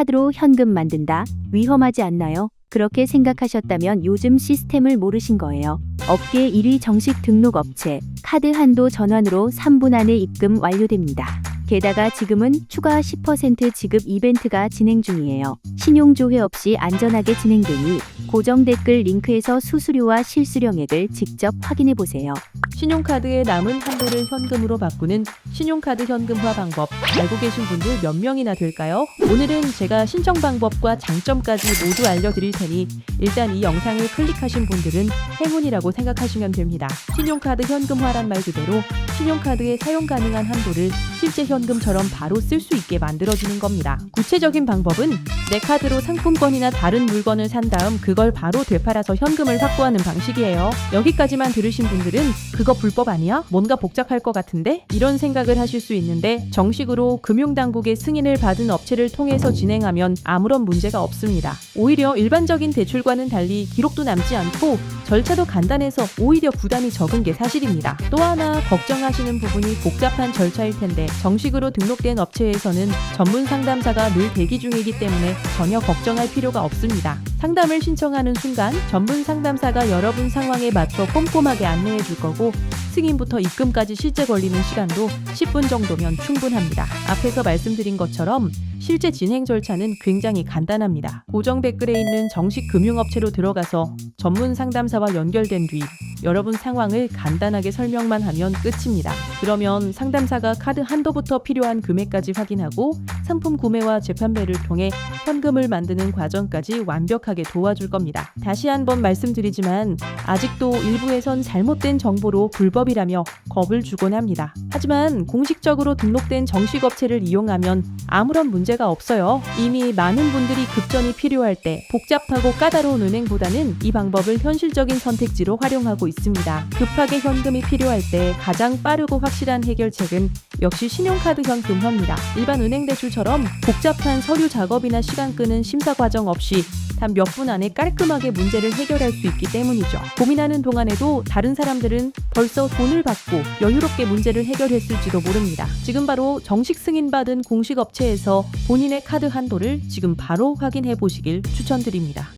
카드로 현금 만든다. 위험하지 않나요? 그렇게 생각하셨다면 요즘 시스템을 모르신 거예요. 업계 1위 정식 등록 업체, 카드 한도 전환으로 3분 안에 입금 완료됩니다. 게다가 지금은 추가 10% 지급 이벤트가 진행 중이에요. 신용조회 없이 안전하게 진행되니 고정 댓글 링크에서 수수료와 실수령액을 직접 확인해 보세요. 신용카드의 남은 한도를 현금으로 바꾸는 신용카드 현금화 방법 알고 계신 분들 몇 명이나 될까요? 오늘은 제가 신청 방법과 장점까지 모두 알려드릴 테니 일단 이 영상을 클릭하신 분들은 행운이라고 생각하시면 됩니다. 신용카드 현금화란 말 그대로 신용카드의 사용 가능한 한도를 실제 현금처럼 바로 쓸 수 있게 만들어주는 겁니다. 구체적인 방법은 내 카드로 상품권이나 다른 물건을 산 다음 그걸 바로 되팔아서 현금을 확보하는 방식이에요. 여기까지만 들으신 분들은 그거 불법 아니야? 뭔가 복잡할 것 같은데? 이런 생각을 하실 수 있는데 정식으로 금융당국의 승인을 받은 업체를 통해서 진행하면 아무런 문제가 없습니다. 오히려 일반적인 대출과는 달리 기록도 남지 않고 절차도 간단해서 오히려 부담이 적은 게 사실입니다. 또 하나 걱정하시는 부분이 복잡한 절차일 텐데 정식으로 등록된 업체에서는 전문 상담사가 늘 대기 중이기 때문에 전혀 걱정할 필요가 없습니다. 상담을 신청하는 순간 전문 상담사가 여러분 상황에 맞춰 꼼꼼하게 안내해 줄 거고 승인부터 입금까지 실제 걸리는 시간도 10분 정도면 충분합니다. 앞에서 말씀드린 것처럼 실제 진행 절차는 굉장히 간단합니다. 고정 댓글에 있는 정식 금융업체로 들어가서 전문 상담사와 연결된 뒤 여러분 상황을 간단하게 설명만 하면 끝입니다. 그러면 상담사가 카드 한도부터 필요한 금액까지 확인하고 상품 구매와 재판매를 통해 현금을 만드는 과정까지 완벽하게 도와줄 겁니다. 다시 한번 말씀드리지만 아직도 일부에선 잘못된 정보로 불법이라며 겁을 주곤 합니다. 하지만 공식적으로 등록된 정식 업체를 이용하면 아무런 문제가 없어요. 이미 많은 분들이 급전이 필요할 때 복잡하고 까다로운 은행보다는 이 방법을 현실적인 선택지로 활용하고 있습니다. 급하게 현금이 필요할 때 가장 빠르고 확실한 해결책은 역시 신용카드 현금화입니다. 일반 은행 대출처럼 복잡한 서류 작업이나 시간 끄는 심사 과정 없이 단 몇 분 안에 깔끔하게 문제를 해결할 수 있기 때문이죠. 고민하는 동안에도 다른 사람들은 벌써 돈을 받고 여유롭게 문제를 해결했을지도 모릅니다. 지금 바로 정식 승인받은 공식 업체에서 본인의 카드 한도를 지금 바로 확인해 보시길 추천드립니다.